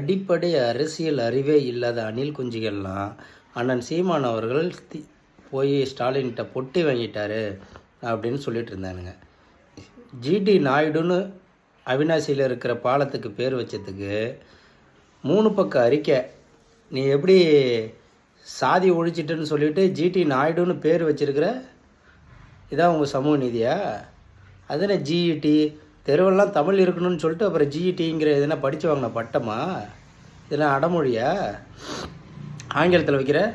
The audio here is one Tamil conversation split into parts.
அடிப்படை அரசியல் அறிவே இல்லாத அணில் குஞ்சுகள்லாம் அண்ணன் சீமான் அவர்கள் தி- போய் ஸ்டாலின்கிட்ட பொட்டி வாங்கிட்டாரு அப்படின்னு சொல்லிட்டு இருந்தானுங்க. ஜிடி நாயுடுன்னு அவினாசியில் இருக்கிற பாலத்துக்கு பேர் வச்சதுக்கு மூணு பக்க அறிக்கை. நீ எப்படி சாதி ஒழிச்சிட்டுன்னு சொல்லிட்டு ஜிடி நாயுடுன்னு பேர் வச்சிருக்கிற? இதான் உங்கள் சமூக நீதியா? அதுன ஜிஇடி தெருவெல்லாம் தமிழ் இருக்கணும்னு சொல்லிட்டு அப்புறம் ஜிஇடிங்கிற எதுனா படித்து வாங்கின பட்டமா? இதெல்லாம் அடமொழியா? ஆங்கிலத்தில் வைக்கிற?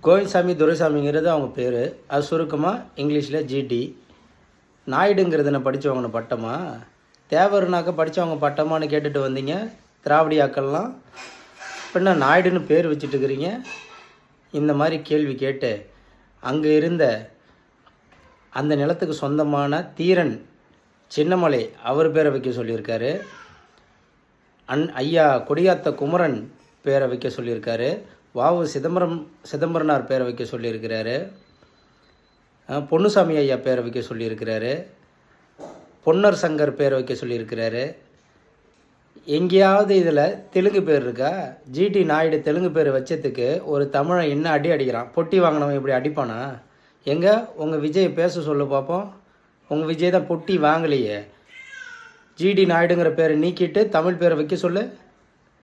கோவிந்தசாமி துரைசாமிங்கிறது அவங்க பேர். அது சுருக்கமாக இங்கிலீஷில் ஜிடி நாயுடுங்கிறது நான் படித்து வாங்கின பட்டமா? தேவருனாக்க படித்தவங்க பட்டமான்னு கேட்டுட்டு வந்தீங்க. திராவிடியாக்கள்லாம். இப்போ என்ன நாயுடுன்னு பேர் வச்சுட்டு இருக்கிறீங்க இந்த மாதிரி கேள்வி கேட்டு அங்கே இருந்த அந்த நிலத்துக்கு சொந்தமான தீரன் சின்னமலை அவர் பேரை வைக்க சொல்லியிருக்காரு. அன் ஐயா கொடியாத்த குமரன் பேரை வைக்க சொல்லியிருக்காரு. வாவு சிதம்பரம் சிதம்பரனார் பேரை வைக்க சொல்லியிருக்கிறாரு. பொன்னுசாமி ஐயா பேரை வைக்க சொல்லியிருக்கிறாரு. பொன்னர் சங்கர் பேரை வைக்க சொல்லியிருக்கிறாரு. எங்கேயாவது இதில் தெலுங்கு பேர் இருக்கா? ஜிடி நாயுடு தெலுங்கு பேர் வச்சதுக்கு ஒரு தமிழன் என்ன அடி அடிக்கிறான்? பொட்டி வாங்கினவன் இப்படி அடிப்பானா? எங்கே? உங்கள் விஜய் பேச சொல்லு பார்ப்போம் உங்கள் விஜய் தான் பொட்டி வாங்கலையே. ஜிடி நாயுடுங்கிற பேரை நீக்கிட்டு தமிழ் பேரை வைக்க சொல்லு.